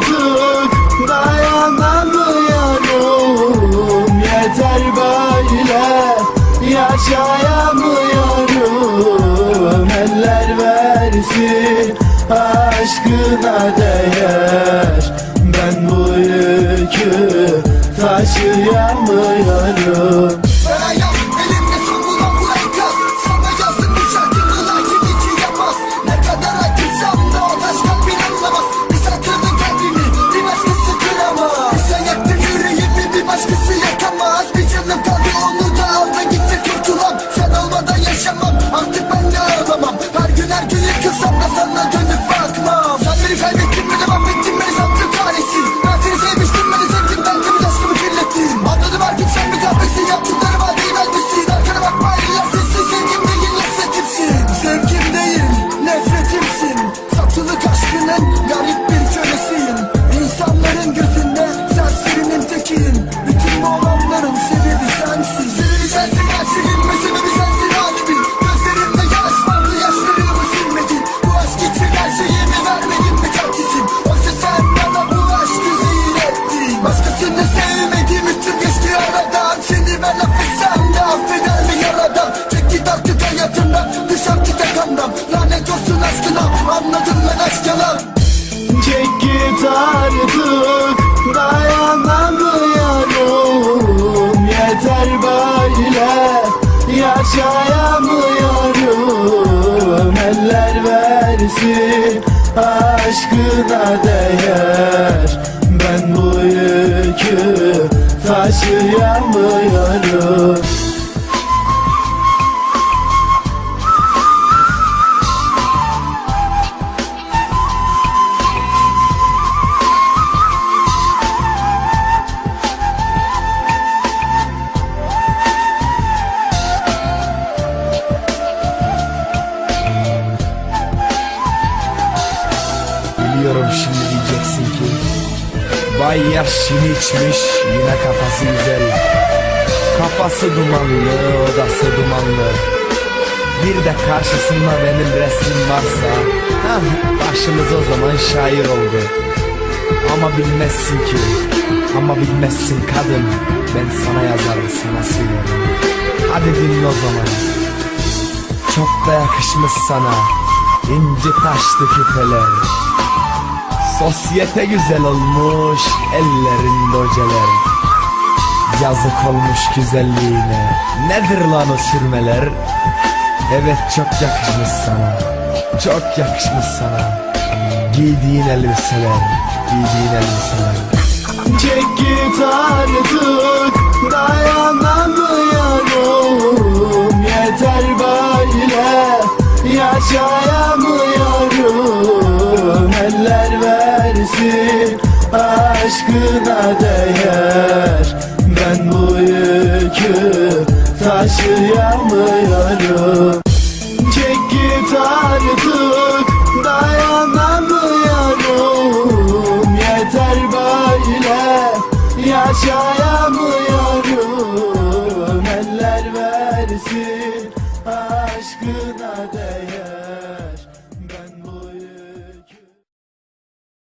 artık dayanamıyorum. Yeter böyle yaşayamıyorum. Eller versin aşkına değer. Ben bu yükü taşıyamıyorum. Versin aşkına değer. Ben bu yükü taşıyamıyorum Biliyorum şimdi diyeceksin ki Bay yaşını içmiş yine kafası güzel. Kafası dumanlı odası dumanlı. Bir de karşısında benim resmim varsa hah, Başımız o zaman şair oldu. Ama bilmezsin ki Ama bilmezsin kadın Ben sana yazarım sana söylerim. Hadi dinle o zaman. Çok da yakışmış sana İnci taşlı küpeler Sosyete güzel olmuş ellerin doceler Yazık olmuş güzelliğine. Nedir lan o sürmeler? Evet çok yakışmış sana. Çok yakışmış sana. Giydiğin elbiseler Giydiğin elbiseler. Çek git artık dayanamıyorum. Yeter böyle yaşayamıyorum. Eller versin aşkına değer. Ben bu yükü taşıyamıyorum. Çek git artık dayanamıyorum. Yeter böyle yaşayamıyorum. Eller versin aşkı